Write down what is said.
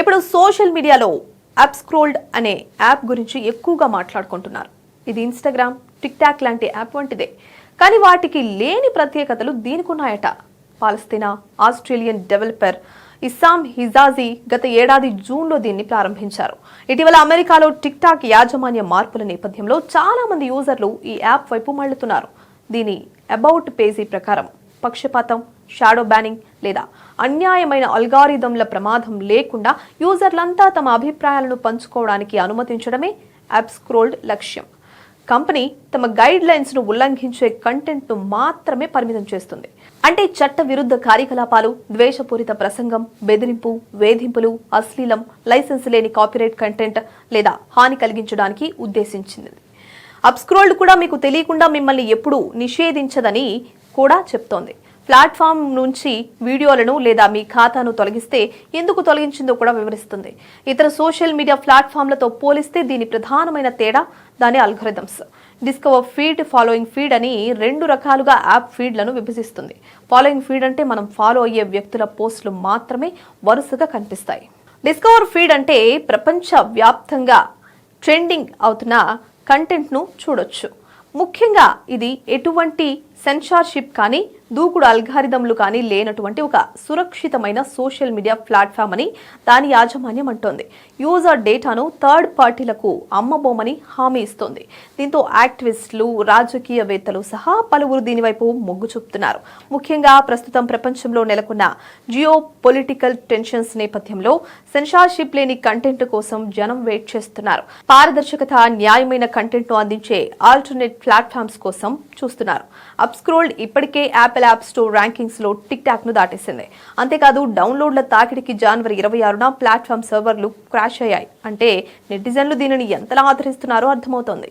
ఇప్పుడు సోషల్ మీడియాలో యాప్ స్క్రోల్డ్ అనే యాప్ గురించి ఎక్కువగా మాట్లాడుకుంటున్నారు. ఇది ఇన్స్టాగ్రామ్ టిక్ టాక్ లాంటి యాప్ వంటిదే. కానీ వాటికి లేని ప్రత్యేకతలు దీనికున్నాయట. పాలస్తీనా ఆస్ట్రేలియన్ డెవలపర్ ఇస్సాం హిజాజీ గత ఏడాది జూన్లో దీన్ని ప్రారంభించారు. ఇటీవల అమెరికాలో టిక్ టాక్ యాజమాన్య మార్పుల నేపథ్యంలో చాలా మంది యూజర్లు ఈ యాప్ వైపు మళ్ళుతున్నారు దీని అబౌట్ పేజీ ప్రకారం పక్షపాతం షాడో బ్యానింగ్ లేదా అన్యాయమైన అల్గారిథంల ప్రమాదం లేకుండా యూజర్లంతా తమ అభిప్రాయాలను పంచుకోవడానికి అనుమతించడమే యాప్ స్క్రోల్డ్ లక్ష్యం. కంపెనీ తమ గైడ్ లైన్స్ను ఉల్లంఘించే కంటెంట్ను మాత్రమే పరిమితం చేస్తుంది. అంటే చట్ట విరుద్ధ కార్యకలాపాలు ద్వేషపూరిత ప్రసంగం బెదిరింపు వేధింపులు అశ్లీలం లైసెన్స్ లేని కాపీరైట్ కంటెంట్ లేదా హాని కలిగించడానికి ఉద్దేశించింది. అప్స్క్రోల్డ్ కూడా మీకు తెలియకుండా మిమ్మల్ని ఎప్పుడూ నిషేధించదని కూడా చెప్తోంది. ప్లాట్ఫామ్ నుంచి వీడియోలను లేదా మీ ఖాతాను తొలగిస్తే ఎందుకు తొలగించిందో కూడా వివరిస్తుంది. ఇతర సోషల్ మీడియా ప్లాట్ఫామ్లతో పోలిస్తే దీని ప్రధానమైన తేడా దాని algorithms. Discover feed following feed అని రెండు రకాలుగా యాప్ ఫీడ్లను విభజిస్తుంది. ఫాలోయింగ్ ఫీడ్ అంటే మనం ఫాలో అయ్యే వ్యక్తుల పోస్టులు మాత్రమే వరుసగా కనిపిస్తాయి. డిస్కవర్ ఫీడ్ అంటే ప్రపంచ వ్యాప్తంగా ట్రెండింగ్ అవుతున్న కంటెంట్ను చూడొచ్చు. ముఖ్యంగా ఇది ఎటువంటి సెన్సార్షిప్ కానీ దూకుడు అల్గారిథంలు కానీ లేనటువంటి ఒక సురక్షితమైన సోషల్ మీడియా ప్లాట్ఫామ్ అని దాని యాజమాన్యం అంటోంది. యూజర్ డేటాను థర్డ్ పార్టీలకు అమ్మబోమని హామీ ఇస్తోంది. దీంతో యాక్టివిస్టులు రాజకీయవేత్తలు సహా పలువురు దీనివైపు మొగ్గు చూపుతున్నారు. ముఖ్యంగా ప్రస్తుతం ప్రపంచంలో నెలకొన్న జియో పొలిటికల్ టెన్షన్స్ నేపథ్యంలో సెన్సార్షిప్ లేని కంటెంట్ కోసం జనం వెయిట్ చేస్తున్నారు. పారదర్శకత న్యాయమైన కంటెంట్ను అందించే ఆల్టర్నేట్ ప్లాట్ఫామ్స్ కోసం చూస్తున్నారు. అప్స్క్రోల్డ్ ఇప్పటికే యాప్ యాపిల్ యాప్ స్టోర్ ర్యాంకింగ్స్లో టిక్ టాక్ను దాటేసింది. అంతేకాదు డౌన్లోడ్ల తాకిడికి జనవరి ఇరవై ఆరున ప్లాట్ఫామ్ సర్వర్లు క్రాష్ అయ్యాయి. అంటే నెటిజన్లు దీనిని ఎంతలా ఆదరిస్తున్నారో అర్థమవుతోంది.